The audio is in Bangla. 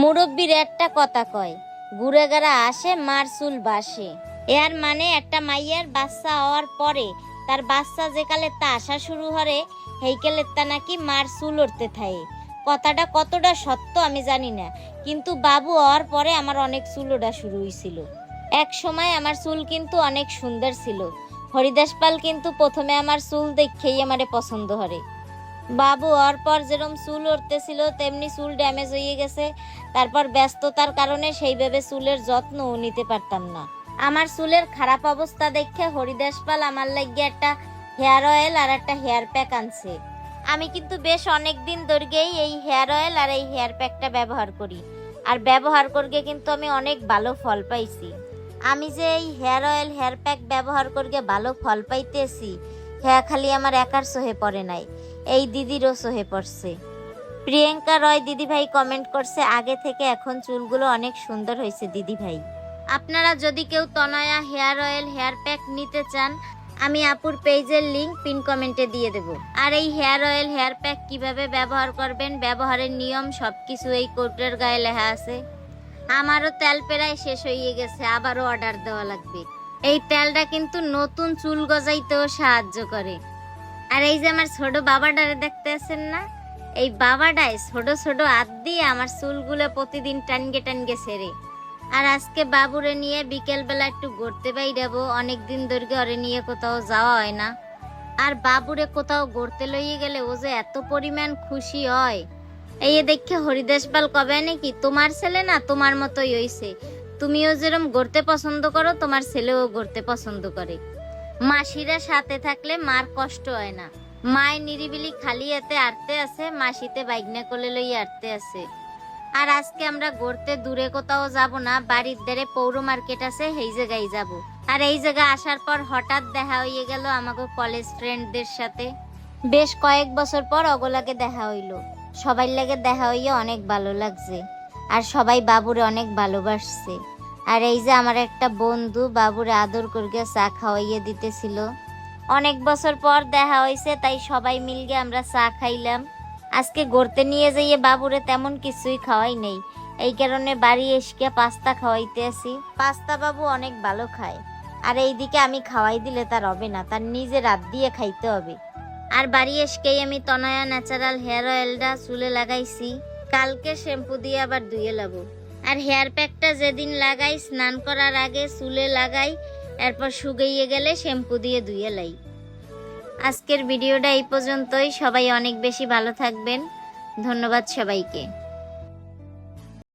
মুরব্বীর একটা কথা কয় ঘুরে গেরা আসে, মার চুল বাসে। এর মানে একটা মাইয়ার বাচ্চা হওয়ার পরে তার বাচ্চা যে কালে তা আসা শুরু হরে হেইকেলের তা নাকি মার চুল উঠতে থাকে। কথাটা কতটা সত্য আমি জানি না, কিন্তু বাবু হওয়ার পরে আমার অনেক চুল ওঠা শুরু হয়েছিল এক সময় আমার চুল কিন্তু অনেক সুন্দর ছিল। হরিদাস পাল কিন্তু প্রথমে আমার চুল দেখেই আমারে পছন্দ হরে। বাবু হওয়ার পর যেরকম চুল উঠতেছিল তেমনি চুল ড্যামেজ হয়ে গেছে। তারপর ব্যস্ততার কারণে সেইভাবে চুলের যত্নও নিতে পারতাম না। আমার চুলের খারাপ অবস্থা দেখে হরিদাস পাল আমার লাগিয়ে একটা হেয়ার অয়েল আর একটা হেয়ার প্যাক আনছে। আমি কিন্তু বেশ অনেক দিন ধরেই এই হেয়ার অয়েল আর এই হেয়ার প্যাকটা ব্যবহার করি। আর ব্যবহার করগে কিন্তু আমি অনেক ভালো ফল পাইছি। আমি যে এই হেয়ার অয়েল হেয়ার প্যাক ব্যবহার করগে ভালো ফল পাইতেছি হ্যাঁ খালি আমার একার সহে পড়ে নাই। এই দিদিরও সহে পড়ছে। প্রিয়াঙ্কা রয় দিদি ভাই কমেন্ট করছে, আগে থেকে এখন চুলগুলো অনেক সুন্দর হয়েছে দিদি ভাই আপনারা যদি কেউ Tanaya hair oil, hair pack নিতে চান, আমি আপুর পেজের লিংক পিন কমেন্টে দিয়ে দেব। আর এই হেয়ার অয়েল, হেয়ার প্যাক কীভাবে ব্যবহার করবেন, ব্যবহারের নিয়ম সব কিছু এই কোটের গায়ে লেখা আছে। আমারও তেল প্রায় শেষ হয়ে গেছে, আবারও অর্ডার দেওয়া লাগবে। এই তেলটা কিন্তু নতুন চুল গজাইতেও সাহায্য করে। আর এই যে আমার ছোট বাবাটারে দেখতে আছেন না? এই বাবাটাই ছোট ছোট হাত দিয়ে আমার চুলগুলো প্রতিদিন টানগে টানগে সেরে। আর আজকে বাবুরে নিয়ে বিকেলবেলা একটু ঘুরতে বাইরাবো অনেক দিন ধরে ওরে নিয়ে কোথাও যাওয়া হয় না। আর বাবুরে কোথাও ঘুরতে লইয়ে গেলে ও যে এত পরিমাণ খুশি হয়। এই দেখে হরিদাস পাল কবে নাকি, তোমার ছেলে না তোমার মতোই হইছে। তুমিও যেরম গড়তে পছন্দ করো, তোমার ছেলেও গড়তে পছন্দ করে। মাসিরা সাথে থাকলে মার কষ্ট হয় না। মায় নিরিবিলি খালি এতে আটতে আছে, মাসিতে বাইকনা কোলে লই আটতে আছে। আর আজকে আমরা গড়তে দূরে কোথাও যাব না, বাড়ির ধারে পৌর মার্কেট আছে, সেই জায়গায় যাব। আর এই জায়গা আসার পর হঠাৎ দেখা হয়ে গেল আমাকে কলেজ ফ্রেন্ডদের সাথে। বেশ কয়েক বছর পর অগলাকে দেখা হইল। সবাই লাগে দেখা হইয়া অনেক ভালো লাগছে। আর সবাই বাবুরে অনেক ভালোবাসছে। আর এই যে আমার একটা বন্ধু বাবুরে আদর করিয়া চা খাওয়াইয়ে দিতেছিল। অনেক বছর পর দেখা হয়েছে তাই সবাই মিলগে আমরা চা খাইলাম। আজকে গড়তে নিয়ে যাইয়ে বাবুরে তেমন কিছুই খাওয়াই নেই। এই কারণে বাড়ি এসকে পাস্তা খাওয়াইতে আসি। পাস্তা বাবু অনেক ভালো খায়। আর এইদিকে আমি খাওয়াই দিলে তার হবে না, তার নিজে রাত দিয়ে খাইতে হবে। আর বাড়ি এসকেই আমি তনয়া ন্যাচারাল হেয়ার অয়েলটা চুলে লাগাইছি। কালকে শ্যাম্পু দিয়ে আবার ধুয়ে লাবো। আর হেয়ার প্যাকটা যেদিন লাগাই, স্নান করার আগে চুলে লাগাই, এরপর শুকিয়ে গেলে শ্যাম্পু দিয়ে ধুয়ে লাই। আজকের ভিডিওটা এই পর্যন্তই। সবাই অনেক বেশি ভালো থাকবেন। ধন্যবাদ সবাইকে।